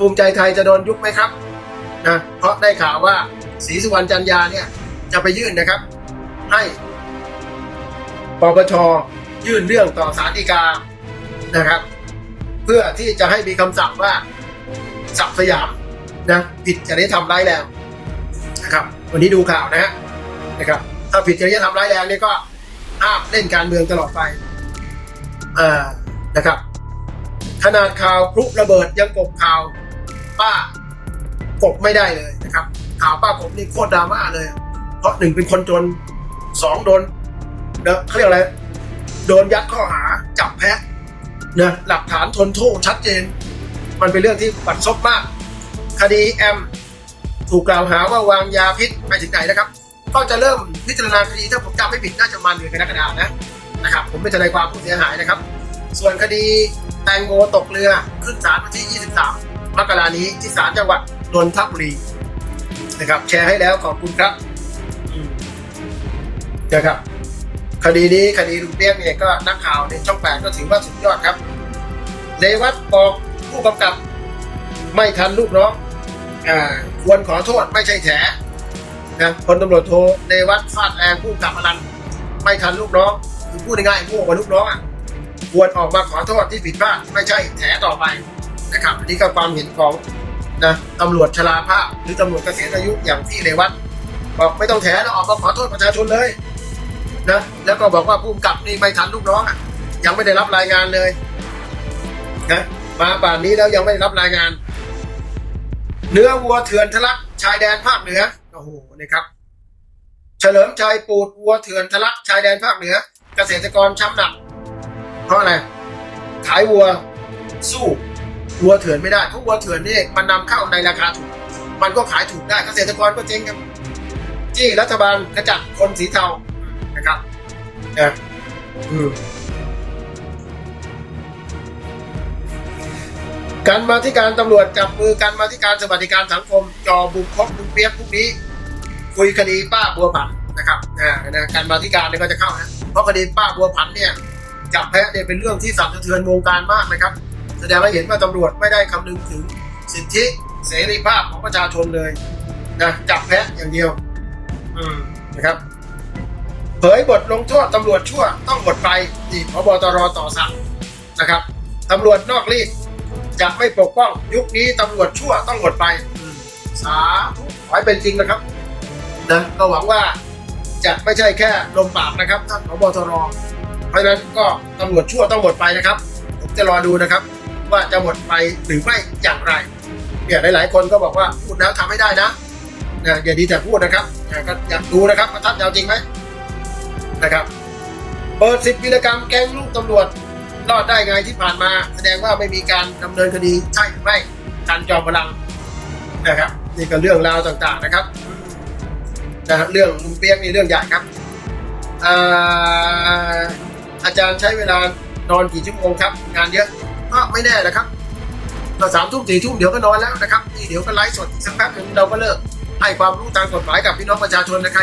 ภูมิใจไทยจะโดนยุบไหมครับนะเพราะได้ข่าวว่าศรีสุวรรณจันยาเนี่ยจะไปยื่นนะครับ ให้ปปชยื่นเรื่องต่อศาลฎีกานะครับ เพื่อที่จะให้มีคำสั่งว่าสับสยามนะผิดจริยธรรมร้ายแรงนะครับ วันนี้ดูข่าวนะฮะนะครับ ถ้าผิดจริยธรรมร้ายแรงนี่ก็ห้ามเล่นการเมืองตลอดไปอ่านะครับ ขนาดข่าวพลุระเบิดยังกบข่าว ป้ากบไม่ได้เลยนะครับข่าวป้ากบนี่โคตรดราม่าเลย เพราะหนึ่งเป็นคนจนสองโดนเนอะเขาเรียกอะไรโดนยัดข้อหาจับแพะเนะหลักฐานทนโทษชัดเจน มันเป็นเรื่องที่บัดซบมาก คดีแอม ถูกกล่าวหาว่าวางยาพิษไปถึงไหนนะครับ ก็จะเริ่มพิจารณาคดีถ้าผมจำไม่ผิดน่าจะมาเดือนกรกฎานะนะครับ ผมเป็นทนายความผู้เสียหายนะครับ ส่วนคดีแตงโมตกเรือขึ้นศาลวันที่ 23 มกรานี้ที่ศาลจังหวัดนนทบุรีนะครับ แชร์ให้แล้วขอบคุณครับนะครับ คดีนี้คดีลุงเปี้ยงเนี่ยก็นักข่าวในช่องแปดก็ถือว่าสุดยอดครับเรวัตบอกผู้กำกับ ไม่ทันลูกน้องอ่าควรขอโทษไม่ใช่แฉนะพลตำรวจโทเรวัตฟาดแรงผู้กำกับอนันต์ไม่ทันลูกน้องคือพูดง่ายๆพวกว่าลูกน้องอะควรออกมาขอโทษที่ผิดพลาดไม่ใช่แถต่อไป นะครับอันนี้ก็ความเห็นของนะตำรวจชราภาพหรือตำรวจเกษียณอายุอย่างที่เรวัตบอกไม่ต้องแถแล้วออกมาขอโทษประชาชนเลยนะแล้วก็บอกว่าผู้กับนี่ไม่ทันลูกน้องอะยังไม่ได้รับรายงานเลยนะมาป่านนี้แล้วยังไม่ได้รับรายงาน เนื้อวัวเถื่อนทะลักชายแดนภาคเหนือโอ้โหนี่ครับ เฉลิมชัยปูดวัวเถื่อนทะลักชายแดนภาคเหนือ เกษตรกรช้ำหนักเพราะอะไรขายวัวสู้ วัวเถื่อนไม่ได้เพราะวัวเถื่อนนี่มันนำเข้าในราคาถูก มันก็ขายถูกได้เกษตรกรก็เจ๊งครับที่รัฐบาลกระจัดคนสีเทานะครับนะอืมการมาที่การตำรวจจับมือการมาที่การสวัสดิการสังคม จอบุกคบลุงเปียกพวกนี้ คุยคดีป้าบัวผันนะครับอ่านะการมาที่การเนี่ยก็จะเข้านะเพราะคดีป้าบัวผันเนี่ยจับแพะเนี่ยเป็นเรื่องที่สั่นสะเทือนวงการมากนะครับ แสดงให้เห็นว่าตำรวจไม่ได้คำนึงถึงสิทธิเสรีภาพของประชาชนเลยนะจับแพะอย่างเดียวนะครับ เผยบทลงโทษตำรวจชั่วต้องหมดไปนี่พบตรต่อสั่งนะครับตำรวจนอกรีดจะไม่ปกป้องยุคนี้ตำรวจชั่วต้องหมดไปสาธุขอให้เป็นจริงนะครับนะก็หวังว่าจะไม่ใช่แค่ลมปากนะครับท่านพบตรเพราะฉะนั้นก็ตำรวจชั่วต้องหมดไปนะครับ ผมจะรอดูนะครับ ว่าจะหมดไปหรือไม่อย่างไรเนี่ยหลาย ๆ คนก็บอกว่าพูดแล้วทำไม่ได้นะนะอย่าดีแต่พูดนะครับนะก็อยากดูนะครับว่าท่านจะจริงไหมนะครับ เปิดสิบวิรกรรมแกงลูกตำรวจรอดได้ไงที่ผ่านมา แสดงว่าไม่มีการดำเนินคดีใช่หรือไม่การจอมพลังนะครับนี่ก็เรื่องราวต่างๆนะครับนะฮะเรื่องลุงเปียกนี่เรื่องใหญ่ครับอาอาจารย์ใช้เวลานอนกี่ชั่วโมงครับ งานเยอะ ก็ไม่แน่นะครับเราสามทุ่มสี่ทุ่มเดี๋ยวก็นอนแล้วนะครับนี่เดี๋ยวก็ไลฟ์สดอีกสักแป๊บหนึ่งเราก็เลิกให้ความรู้ทางกฎหมายกับพี่น้องประชาชนนะใคร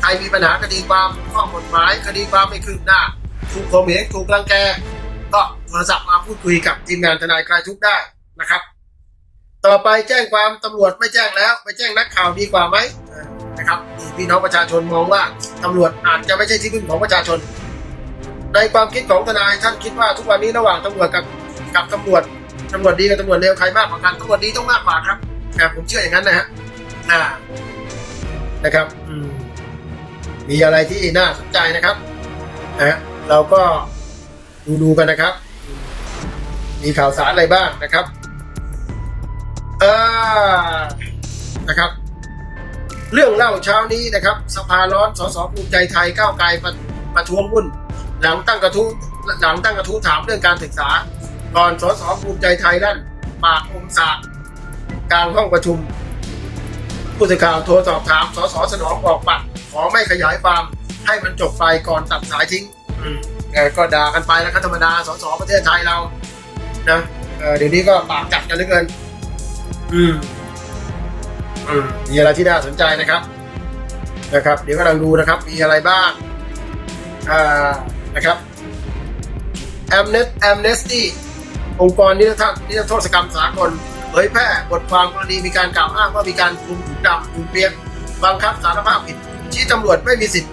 ใครมีปัญหาคดีความข้อกฎหมายคดีความไม่คืบหน้าถูกข่มเหงถูกรังแก ก็โทรศัพท์มาพูดคุยกับทีมงานทนายคลายทุกได้นะครับ ต่อไปแจ้งความตำรวจไม่แจ้งแล้ว ไปแจ้งนักข่าวดีกว่าไหมนะครับทีพี่น้องประชาชนมองว่าตำรวจอาจจะไม่ใช่ที่พึ่งของประชาชน ในความคิดของทนายท่านคิดว่าทุกวันนี้ระหว่างตำรวจกับ กับตำรวจตำรวจดีกับตำรวจเลวใครมากกว่ากันตำรวจดีต้องมากกว่าครับอ่าผมเชื่ออย่างนั้นนะฮะอ่านะครับอืมมีอะไรที่น่าสนใจนะครับนะฮะเราก็ดูดูกันนะครับ มีข่าวสารอะไรบ้างนะครับอ่านะครับ เรื่องเล่าเช้านี้นะครับ สภาร้อนสสภูมิใจไทยก้าวไกลประประท้วงวุ่น หลังตั้งกระทู้หลังตั้งกระทู้ถามเรื่องการศึกษา ก่อนสสภูมิใจไทยนั่นปากอมสากกลางห้องประชุม ผู้สื่อข่าวโทรสอบถามสสสนองออกปัดขอไม่ขยายความให้มันจบไปก่อนตัดสายทิ้งเออก็ด่ากันไปนะครับธรรมดาสสประเทศไทยเรานะเเดี๋ยวนี้ก็ปากจัดกันเหลือเกิน อืมอืมมีอะไรที่น่าสนใจนะครับ นะครับ เดี๋ยวกำลังดูนะครับ มีอะไรบ้างอ่านะครับ Amnesty องค์กรนิรโทษนิรโทษกรรมสากลเผยแพร่บทความกรณีมีการกล่าวอ้างว่ามีการคลุมถุงดำถุงเปียกบังคับสารภาพผิดที่ตำรวจไม่มีสิทธิ์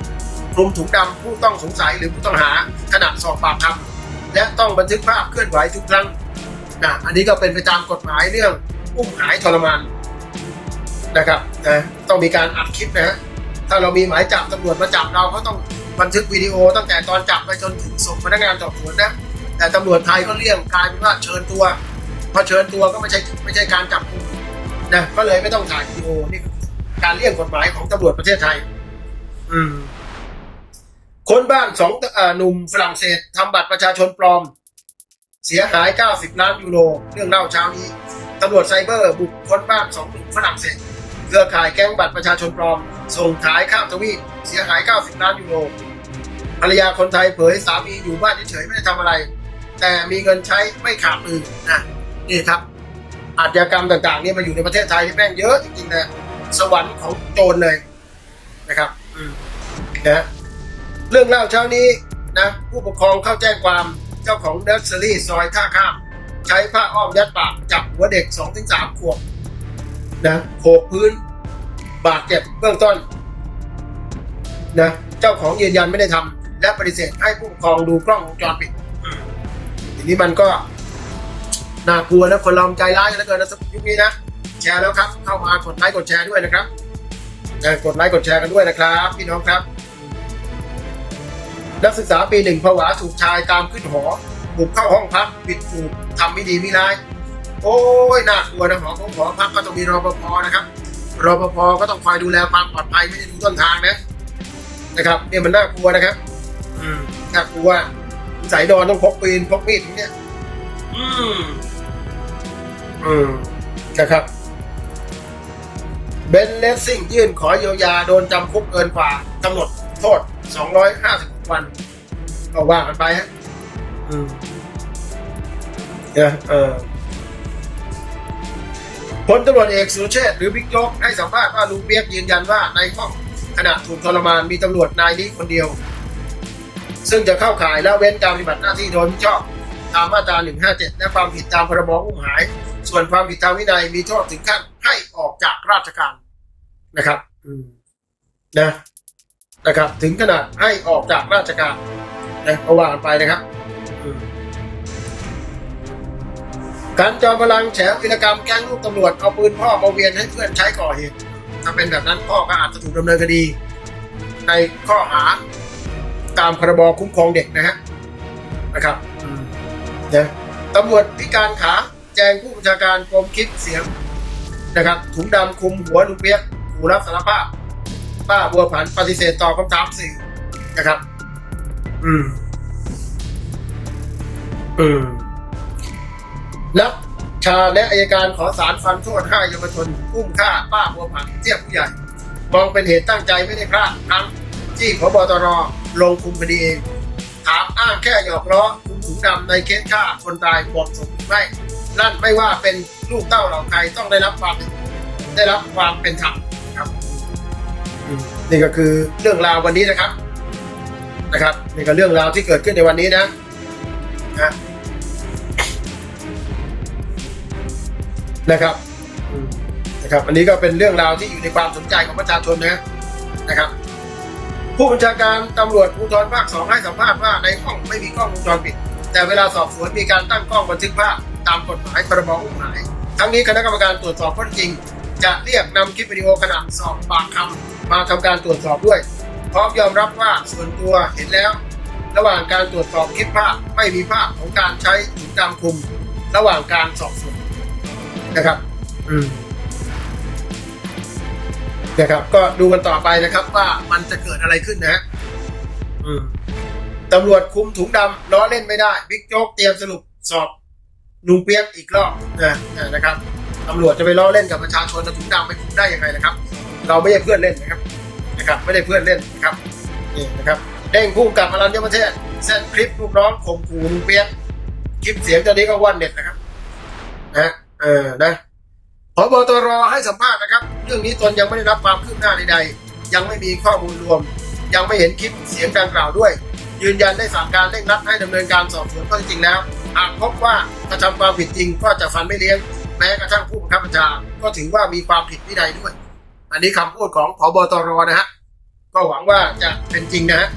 คลุมถุงดำผู้ต้องสงสัยหรือผู้ต้องหาขณะสอบปากคำและต้องบันทึกภาพเคลื่อนไหวทุกครั้งนะอันนี้ก็เป็นไปตามกฎหมายเรื่องอุ้มหายทรมานนะครับนะต้องมีการอัดคลิปนะฮะถ้าเรามีหมายจับตำรวจมาจับเราก็ต้องบันทึกวิดีโอตั้งแต่ตอนจับไปจนถึงส่งพนักงานสอบสวนนะ แต่ตำรวจไทยก็เลี่ยงกลายเป็นว่าเชิญตัวพอเชิญตัวก็ไม่ใช่ไม่ใช่การจับกุมนะก็เลยไม่ต้องถ่ายวิดีโอนี่การเลี่ยงกฎหมายของตำรวจประเทศไทย อืม คนบ้านสองอหนุ่มฝรั่งเศสทำบัตรประชาชนปลอม เสียหาย 90 ล้านยูโรเรื่องเล่าเช้านี้ตำรวจไซเบอร์บุกคนบ้านสองหนุ่มฝรั่งเศสเครือข่ายแก๊งบัตรประชาชนปลอม ส่งขายข้ามทวีปเสียหาย 90 ล้านยูโรภรรยาคนไทยเผยสามีอยู่บ้านเฉยๆไม่ได้ทำอะไร แต่มีเงินใช้ไม่ขาดมือนะนี่ครับอาชญากรรมต่างๆนี่มาอยู่ในประเทศไทยนี่แม่งเยอะจริงๆนะสวรรค์ของโจรเลยนะครับนะเรื่องเล่าเช้านี้นะผู้ปกครองเข้าแจ้งความเจ้าของเนอร์เซอรี่ซอยท่าข้าม ใช้ผ้าอ้อมยัดปากจับหัวเด็ก 2-3 ขวบนะโขกพื้น บาดเจ็บเบื้องต้นนะเจ้าของยืนยันไม่ได้ทำและปฏิเสธให้ผู้ปกครองดูกล้องวงจรปิด ทีนี้มันก็น่ากลัวนะคนเราใจร้ายกันเหลือเกินนะยุคนี้นะแชร์แล้วครับ เข้ามากดไลค์กดแชร์ด้วยนะครับกดไลค์กดแชร์กันด้วยนะครับ พี่น้องครับ นักศึกษาปีหนึ่งผวาถูกชายตามขึ้นหอบุกเข้าห้องพักปิดถูกทำไม่ดีไม่ร้าย โอ้ยน่ากลัวนะหอของหอพักก็ต้องมีรปภนะครับรปภก็ต้องคอยดูแลความปลอดภัยไม่ได้ดูต้นทางนะ นะครับเนี่ยมันน่ากลัวนะครับ อืมน่ากลัว สายนอนต้องพกปืนพกมีดอย่างเนี่ยอืม อืมนะครับเบนเลสซิ่งยื่นขอเยียวยาโดนจำคุกเกินกว่ากำหนดโทษ 250 วันก็ว่ากันไปฮะ อืมเนี่ยเออพลตำรวจเอกสุรเชษหรือบิ๊กโจ๊กให้สัมภาษณ์ว่าลุงเปียกยืนยันว่าในห้องขณะถูกทรมานมีตำรวจนายนี้คนเดียว ซึ่งจะเข้าข่ายละเว้นการปฏิบัติหน้าที่โดยมิชอบตามมาตรา 157 และความผิดตามพรบอุ้มหาย ส่วนความผิดทางวินัยมีโทษถึงขั้นให้ออกจากราชการนะครับนะนะครับ ถึงขนาดให้ออกจากราชการนะก็ว่ากันไปนะครับการจอมพลังแฉวิรกรรมแก๊งลูกตำรวจเอาปืนพ่อมาเวียนให้เพื่อนใช้ก่อเหตุถ้าเป็นแบบนั้นพ่อก็อาจจะถูกดำเนินคดี ในข้อหาามพรบคุ้มครองเด็กนะฮะนะครับนะตำรวจพิการขาแจ้งผู้บัญชาการกรมคลิปเสียงนะครับถุงดำคลุมหัวลุงเปียกผู้รับสารภาพ ป้าบัวผันปฏิเสธตอบคำถามสื่อนะครับ อืม อืมนักชาและอายการขอสารฟันโทษห้าเยาวชนอุ้มฆ่าป้าบัวผันเทียบผู้ใหญ่ มองเป็นเหตุตั้งใจไม่ได้พลาดทั้งที่พบตร ลงคุมคดีเองถามอ้างแค่หยอกล้อคุมถุงดำในเคสฆ่าคนตายเหมาะสมหรือไม่นั่นไม่ว่าเป็นลูกเต้าเหล่าใครต้องได้รับความได้รับความเป็นธรรมครับนี่ก็คือเรื่องราววันนี้นะครับ นะครับนี่ก็เรื่องราวที่เกิดขึ้นในวันนี้นะนะนะครับนะครับ อันนี้ก็เป็นเรื่องราวที่อยู่ในความสนใจของประชาชนนะนะครับ ผู้บัญชาการตำรวจภูธรภาคสองให้สัมภาษณ์ว่าในห้องไม่มีกล้องวงจรปิด แต่เวลาสอบสวนมีการตั้งกล้องบันทึกภาพตามกฎหมายพรบอุ้มหายทั้งนี้คณะกรรมการตรวจสอบข้อจจริง จะเรียกนำคลิปวิดีโอขณะสอบปากคำมาทำการตรวจสอบด้วย พร้อมยอมรับว่าส่วนตัวเห็นแล้ว ระหว่างการตรวจสอบคลิปภาพไม่มีภาพของการใช้ถุงดำคลุม ระหว่างการสอบสวนนะครับ อืม นะครับ ก็ดูกันต่อไปนะครับว่ามันจะเกิดอะไรขึ้นนะฮะตำรวจคุมถุงดำล้อเล่นไม่ได้บิ๊กโจ๊กเตรียมสรุปสอบลุงเปียกอีกรอบนะนะครับตำรวจจะไปล้อเล่นกับประชาชนถุงดำไปคุมได้ยังไงนะครับ เราไม่ใช่เพื่อนเล่นนะครับนะครับ ไม่ได้เพื่อนเล่นนะครับนี่นะครับเด้งพุ่งกับอรัญญประเทศเส้นคลิปลูกน้องข่มขู่ลุงเปียกคลิปเสียงตอนนี้ก็วันเด็ดนะครับนะฮะเออนะ พบตรให้สัมภาษณ์นะครับ เรื่องนี้ตนยังไม่ได้รับความคืบหน้าใดๆ ยังไม่มีข้อมูลรวม ยังไม่เห็นคลิปเสียงดังกล่าวด้วย ยืนยันได้สั่งการเร่งรัดให้ดำเนินการสอบสวนข้อจริงแล้วหากพบว่ากระทำความผิดจริงก็จะฟันไม่เลี้ยงไปม้กระทั่งผู้บังคับบัญชาก็ถือว่ามีความผิดวินัยด้วย อันนี้คำพูดของผบตรนะฮะก็หวังว่าจะเป็นจริงนะฮะ